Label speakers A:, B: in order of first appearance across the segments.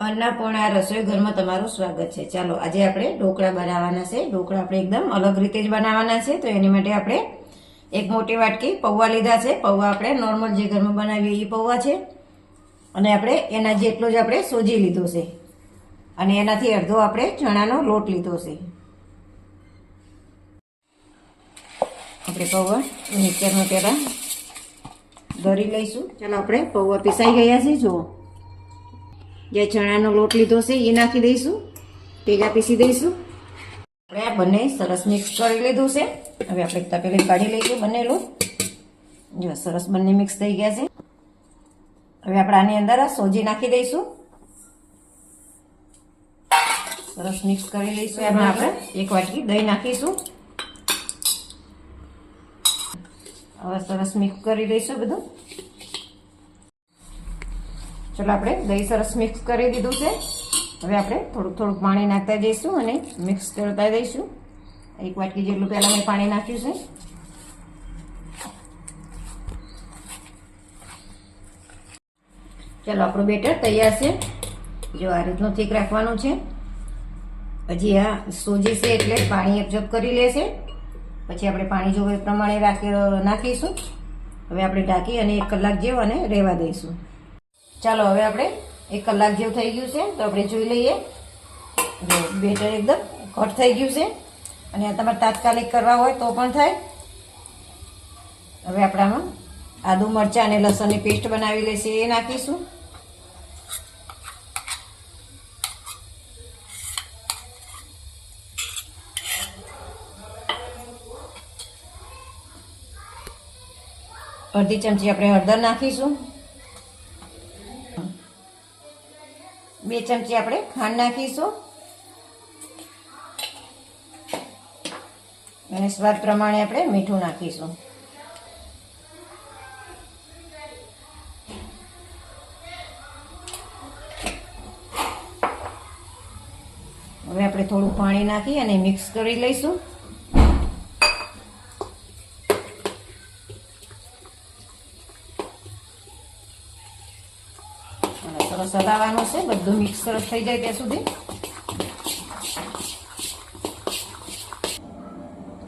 A: અન્નપૂર્ણા રસોઈ ઘરમાં તમારું સ્વાગત છે. ચાલો, આજે આપણે ઢોકળા બનાવવાના છે. ઢોકળા આપણે એકદમ અલગ રીતે જ બનાવવાના છે. તો એની માટે આપણે એક મોટી વાટકી પૌવા લીધા છે. પૌવા આપણે નોર્મલ જે ઘરમાં બનાવીએ એ પૌવા છે. અને આપણે એના જેટલો જ આપણે સોજી લીધો છે. અને એનાથી અડધો આપણે ચણાનો લોટ લીધો છે. આપણે પૌવા મિક્સરમાં પહેલાં દરી લઈશું. ચાલો, આપણે પૌવા પીસાઈ ગયા છે. જુઓ. જે ચણાનો લોટ લીધો છે, એ નાખી દઈશું, ભેગા પીસી દઈશું. આપણે આ બંને સરસ મિક્સ કરી લીધું છે. હવે આપણે તપેલી કાઢી લઈશું બંને લોટ. જો સરસ બંને મિક્સ થઈ ગયા છે. હવે આપણે આની અંદર સોજી નાખી દઈશું. સરસ મિક્સ કરી લઈશું એમાં આપણે. એક વાટકી દહીં નાખીશું. હવે સરસ મિક્સ કરી દઈશું બધું. ચલો આપણે દહીં સરસ મિક્સ કરી દીધું છે. હવે આપણે થોડુંક થોડુંક પાણી નાખતા જઈશું અને મિક્સ કરતા જઈશું. એક વાટકી જેટલું પહેલાં મેં પાણી નાખ્યું છે. ચાલો, આપણું બેટર તૈયાર છે. જો આ રીતનું થીક રાખવાનું છે. હજી આ સોજી છે એટલે પાણી એબ્ઝોર્બ કરી લેશે પછી આપણે પાણી જો એ પ્રમાણે નાખીશું. હવે આપણે ઢાંકી અને એક કલાક જેવો અને રહેવા દઈશું. ચાલો હવે આપણે એક કલાક જેવું થઈ ગયું છે, તો આપણે જોઈ લઈએ. બેટર એકદમ ઘટ થઈ ગયું છે. અને આ તમારે તાત્કાલિક કરવા હોય તો પણ થાય. હવે આપણે આમાં આદુ મરચાં અને લસણની પેસ્ટ બનાવી લેશે, એ નાખીશું. અડધી ચમચી આપણે હળદર નાખીશું. બે ચમચી આપણે ખાંડ નાખીશું. અને સ્વાદ પ્રમાણે આપણે મીઠું નાખીશું. હવે આપણે થોડું પાણી નાખી અને મિક્સ કરી લઈશું અને સરસ હલાવવાનું છે, બધું મિક્સ સરસ થઈ જાય ત્યાં સુધી.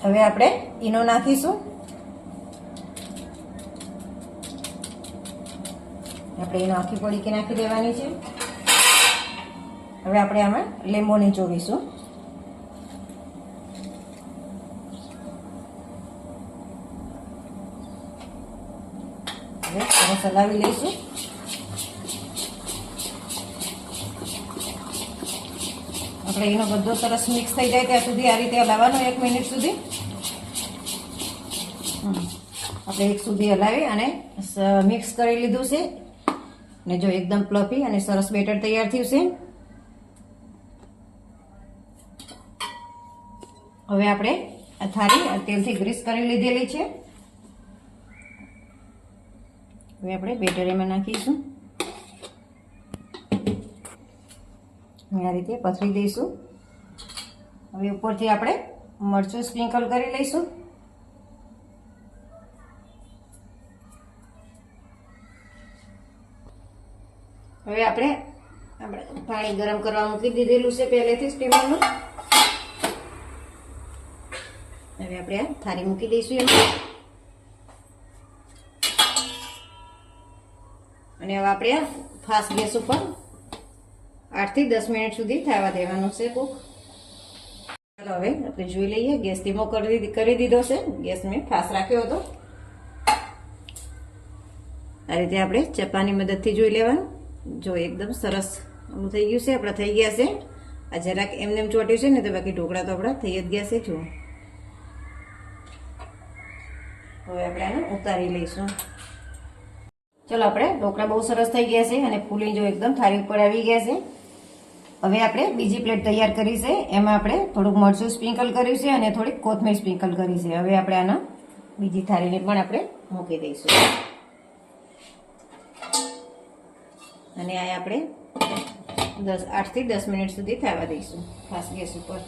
A: હવે આપણે ઈનો નાખીશું. આપણે એનો આખી પડીકી નાખી દેવાની છે. હવે આપણે આમાં લીંબુ નીચોવીશું હવે સરસ હલાવી લઈશું. આપણે એનો બધો સરસ મિક્સ થઈ જાય ત્યાં સુધી આ રીતે હલાવવાનો, એક મિનિટ સુધી. આપણે એક સુધી હલાવી અને મિક્સ કરી લીધું છે. ને જો એકદમ પ્લફી અને સરસ બેટર તૈયાર થયું છે. હવે આપણે થાળી તેલથી ગ્રીસ કરી લીધેલી છે. હવે આપણે બેટર એમાં નાખીશું. આ રીતે પથરી દઈશું. હવે ઉપરથી આપણે મરચું સ્પ્રિંકલ કરી લઈશું. હવે આપણે આપણે પાણી ગરમ કરવા મૂકી દીધેલું છે પહેલેથી સ્ટીમરનું. હવે આપણે થાળી મૂકી દઈશું એમાં. અને હવે આપણે ફાસ્ટ ગેસ ઉપર આઠથી દસ મિનિટ સુધી થવા દેવાનું છે કુક. ચાલો હવે આપણે જોઈ લઈએ. ગેસ ધીમો કરી દીધી- કરી દીધો છે. ગેસ મેં ફાસ રાખ્યો હતો. આ રીતે આપણે ચપ્પાની મદદથી જોઈ લેવાનું. જો એકદમ સરસ થઈ ગયું છે. આપણા થઈ ગયા છે. આ જરાક એમને એમ ચોટ્યું છે ને તો બાકી ઢોકળા તો આપણા થઈ જ ગયા છે. જુઓ. હવે આપણે આને ઉતારી લઈશું. ચલો આપણે ઢોકળા બહુ સરસ થઈ ગયા છે અને ફૂલી જો એકદમ થાળી ઉપર આવી ગયા છે. હવે આપણે બીજી પ્લેટ તૈયાર કરી છે. એમાં આપણે થોડુંક મરચું સ્પ્રિંકલ કર્યું છે અને થોડીક કોથમીર સ્પ્રિંકલ કરી છે. હવે આપણે આના બીજી થાળીને પણ આપણે મૂકી દઈશું. અને આ આપણે દસ, આઠથી દસ મિનિટ સુધી થવા દઈશું ખાસ ગેસ ઉપર.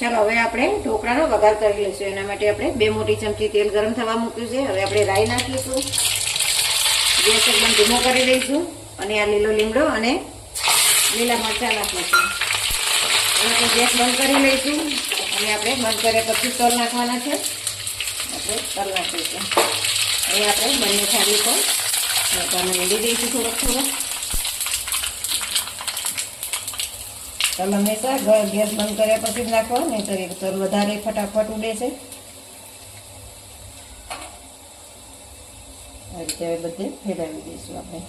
A: ચાલો, હવે આપણે ઢોકળાનો વઘાર કરી લઈશું. એના માટે આપણે બે મોટી ચમચી તેલ ગરમ થવા મૂક્યું છે. હવે આપણે રાઈ નાખીશું. ગેસ એકદમ ધીમો કરી દઈશું અને આ લીલો લીમડો અને લીલા મરચાં નાખીશું આપણે ગેસ બંધ કરી લઈશું. અને આપણે બંધ કર્યા પછી તલ નાખવાના છે. આપણે તલ નાખીશું. એ આપણે બંને થાળી પર મરચાંને રેડી દઈશું થોડોક થોડોક. તલ હંમેશા ગેસ બંધ કર્યા પછી જ નાખવા નહીં તો તલ વધારે ફટાફટ ઉડે છે. આ રીતે હવે બધે ફેરવી દઈશું આપણે.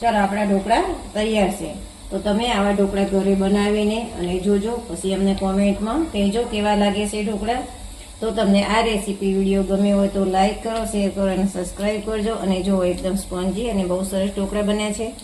A: ચાલો, આપણા ઢોકળા તૈયાર છે. તો તમે આવા ઢોકળા ઘરે બનાવીને અને જોજો, પછી અમને કોમેન્ટમાં કહેજો કેવા લાગે છે ઢોકળા. તો તમને આ રેસીપી વીડિયો ગમે હોય તો લાઈક કરો, શેર કરો અને સબસ્ક્રાઈબ કરજો. અને જો એકદમ સ્પોન્જી અને બહુ સરસ ઢોકળા બન્યા છે